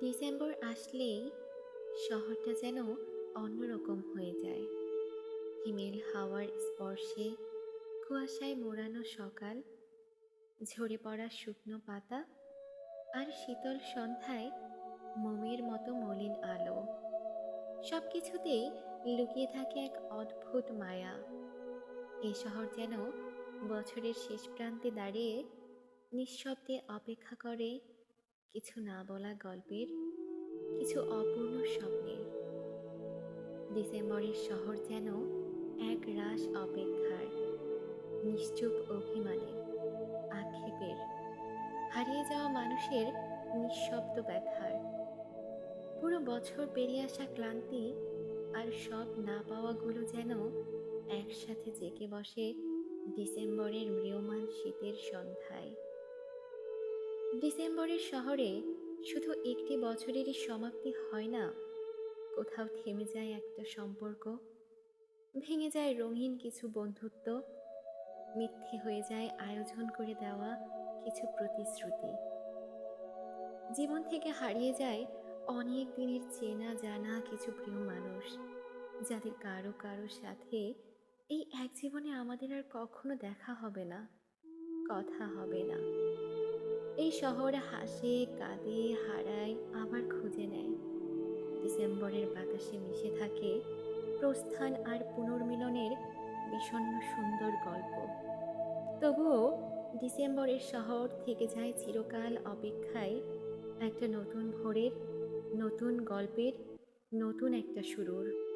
December আসলেই শহরটা যেন অন্যরকম হয়ে যায়। হিমেল হাওয়ার স্পর্শে কুয়াশায় মোড়ানো সকাল, ঝরে পড়া শুকনো পাতা আর শীতল সন্ধ্যায় মোমের মতো মলিন আলো। সব কিছুতেই লুকিয়ে থাকে এক অদ্ভুত মায়া। এই শহর যেন বছরের শেষ প্রান্তে দাঁড়িয়ে নিঃশব্দে অপেক্ষা করে কিছু না বলা গল্পের কিছু অপূর্ণ স্বপ্নের। ডিসেম্বরের শহর যেন এক রাস অপেক্ষার, নিশ্চুপ অভিমানের, আক্ষেপের, হারিয়ে যাওয়া মানুষের নিঃশব্দ ব্যথার। পুরো বছর পেরিয়ে আসা ক্লান্তি আর সব না পাওয়াগুলো যেন একসাথে জেগে বসে ডিসেম্বরের ম্রিয়মান শীতের সন্ধ্যায়। ডিসেম্বরের শহরে শুধু একটি বছরেরই সমাপ্তি হয় না, কোথাও থেমে যায় একটা সম্পর্ক, ভেঙে যায় রঙিন কিছু বন্ধুত্ব, মিথ্যে হয়ে যায় আয়োজন করে দেওয়া কিছু প্রতিশ্রুতি। জীবন থেকে হারিয়ে যায় অনেক দিনের চেনা জানা কিছু প্রিয় মানুষ, যাদের কারও কারও সাথে এই এক জীবনে আমাদের আর কখনো দেখা হবে না, কথা হবে না। এই শহর হাসে, কাঁদে, হারায়, আবার খুঁজে নেয়। ডিসেম্বরের বাতাসে মিশে থাকে প্রস্থান আর পুনর্মিলনের বিষণ্ণ সুন্দর গল্প। তবুও ডিসেম্বরের শহর থেকে যায় চিরকাল অপেক্ষায় একটা নতুন ভোরের, নতুন গল্পের, নতুন একটা শুরুর